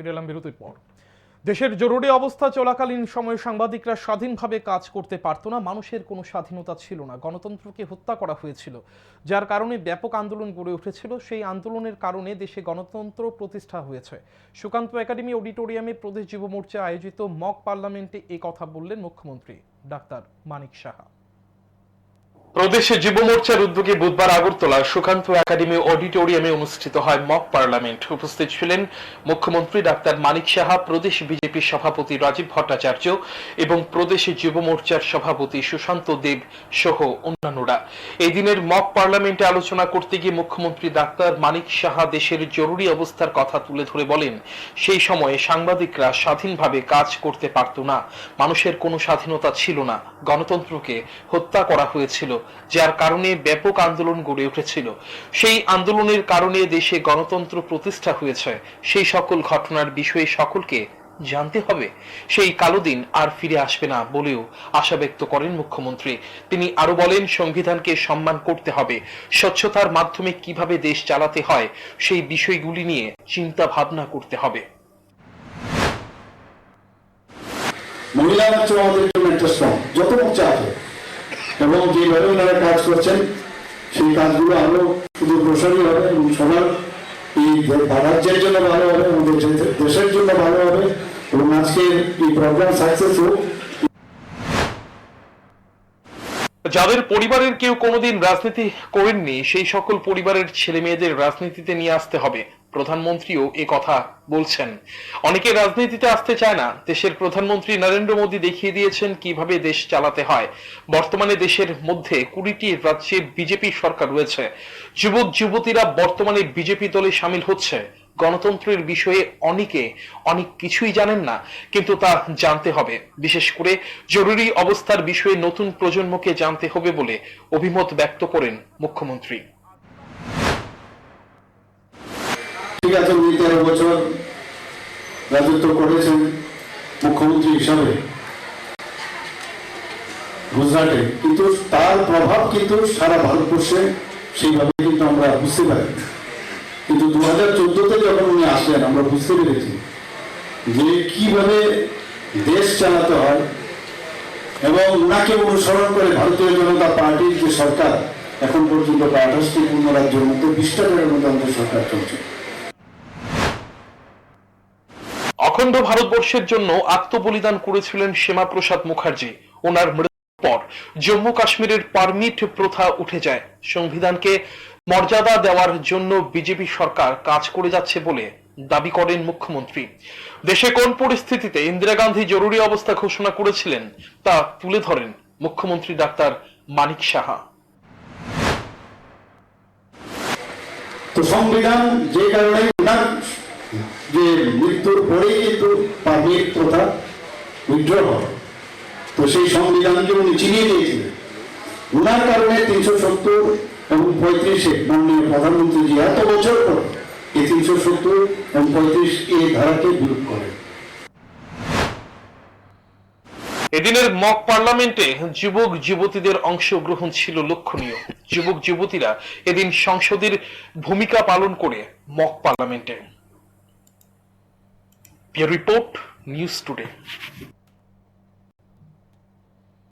ফিরে এলাম বিরতির পর। দেশের জরুরি অবস্থা চলাকালীন সময়ে সাংবাদিকরা স্বাধীনভাবে কাজ করতে পারত না, মানুষের কোনো স্বাধীনতা ছিল না। গণতন্ত্রকে হত্যা করা হয়েছিল, যার কারণে ব্যাপক আন্দোলন গড়ে উঠেছিল। সেই আন্দোলনের কারণে দেশে গণতন্ত্র প্রতিষ্ঠা হয়েছে। সুকান্ত একাডেমি অডিটোরিয়ামে প্রদেশ যুব মোর্চা আয়োজিত মক পার্লামেন্টে এ কথা বললেন মুখ্যমন্ত্রী ডাক্তার মানিক সাহা। প্রদেশে যুব মোর্চার উদ্যোগে বুধবার আগরতলা সুকান্ত একাডেমি অডিটোরিয়ামে অনুষ্ঠিত হয় মক পার্লামেন্ট। উপস্থিত ছিলেন মুখ্যমন্ত্রী ডাক্তার মানিক সাহা, প্রদেশ বিজেপি সভাপতি রাজীব ভট্টাচার্য এবং প্রদেশে যুব মোর্চার সভাপতি সুশান্ত দেব সহ অন্যান্যরা। এই দিনের মক পার্লামেন্টে আলোচনা করতে গিয়ে মুখ্যমন্ত্রী ডাক্তার মানিক সাহা দেশের জরুরি অবস্থার কথা তুলে ধরে বলেন, সেই সময়ে সাংবাদিকরা স্বাধীনভাবে কাজ করতে পারত না। মানুষের কোনো স্বাধীনতা ছিল না। গণতন্ত্রকে হত্যা করা হয়েছিল। যার কারণে ব্যাপক আন্দোলন গড়ে উঠেছিল। সেই আন্দোলনের কারণে দেশে গণতন্ত্র প্রতিষ্ঠা হয়েছে। সেই সকল ঘটনার বিষয়ে সকলকে জানতে হবে। সেই কালো দিন আর ফিরে আসবে না বলেও আশা ব্যক্ত করেন মুখ্যমন্ত্রী। তিনি আরও বলেন, সংবিধানকে সম্মান করতে হবে। স্বচ্ছতার মাধ্যমে কীভাবে দেশ চালাতে হয়, সেই বিষয়গুলি নিয়ে চিন্তা ভাবনা করতে হবে। হচ্ছে আমাদের জন্য একটা শ্রম যত মোর্চা আছে এবং যেভাবে ওনারা কাজ করছেন, সেই কাজগুলো আরও শুধু প্রসারী হবে এবং সবার এই রাজ্যের জন্য ভালো হবে, আমাদের দেশের- জন্য ভালো হবে। এবং আজকে এই প্রোগ্রাম সাকসেস হোক। যাদের পরিবারের কেউ কোনোদিন রাজনীতি করেননি, সেই সকল পরিবারের ছেলে মেয়েদের রাজনীতিতে নিয়ে আসতে হবে। প্রধানমন্ত্রীও এ কথা বলছেন। অনেকে রাজনীতিতে আসতে চায় না। দেশের প্রধানমন্ত্রী নরেন্দ্র মোদী দেখিয়ে দিয়েছেন কীভাবে দেশ চালাতে হয়। বর্তমানে দেশের মধ্যে কুড়িটি রাজ্যে বিজেপি সরকার রয়েছে। যুবক, যুবতীরা বর্তমানে বিজেপি দলে সামিল হচ্ছে। গণতন্ত্রের বিষয়ে অনেকে অনেক কিছুই জানেন না, কিন্তু তা জানতে হবে। বিশেষ করে জরুরি অবস্থার বিষয়ে নতুন প্রজন্মকে জানতে হবে বলে অভিমত ব্যক্ত করেন মুখ্যমন্ত্রী। ঠিক আছে, উনি তেরো বছর রাজত্ব করেছেন মুখ্যমন্ত্রী হিসাবে গুজরাটে। কিন্তু তার প্রভাব কিন্তু সারা ভারতবর্ষে সেইভাবে কিন্তু আমরা বুঝতে পারি। কিন্তু দু হাজার চোদ্দতে যখন উনি আসলেন, আমরা বুঝতে পেরেছি যে কীভাবে দেশ চালাতে হয় এবং ওনাকে অনুসরণ করে ভারতীয় জনতা পার্টির যে সরকার, এখন পর্যন্ত আঠাশটি পূর্ণ রাজ্যের মধ্যে বিশটাকের মধ্যে আমাদের সরকার চলছে। অখণ্ড ভারতবর্ষের জন্য আত্মবলিদান করেছিলেন শ্যামাপ্রসাদ মুখার্জি। ওনার মৃত্যুর পর জম্মু কাশ্মীরের পারমিট প্রথা উঠে যায়। সংবিধানকে মর্যাদা দেওয়ার জন্য বিজেপি সরকার কাজ করে যাচ্ছে বলে দাবি করেন মুখ্যমন্ত্রী। দেশে কোন পরিস্থিতিতে ইন্দিরা গান্ধী জরুরি অবস্থা ঘোষণা করেছিলেন তা তুলে ধরেন মুখ্যমন্ত্রী ডাক্তার মানিক সাহা। তো সংবিধান যে কারণে যে মৃত্যুর পরেই কিন্তু পাবলিক প্রথা উইথড্র হয়। তো সেই সংবিধানকে উনি চিনিয়ে দিয়েছিলেন ওনার কারণে তিনশো সত্তর এবং পঁয়ত্রিশে মাননীয় প্রধানমন্ত্রী জি এত বছর পর এই তিনশো সত্তর এবং পঁয়ত্রিশ এই ধারাকে বিরোধ করেন এদিনের মক পার্লামেন্টে যুবক যুবতীদের অংশগ্রহণ ছিল লক্ষণীয়। যুবক যুবতীরা এদিন সংসদের ভূমিকা পালন করে মক পার্লামেন্টে। Report news today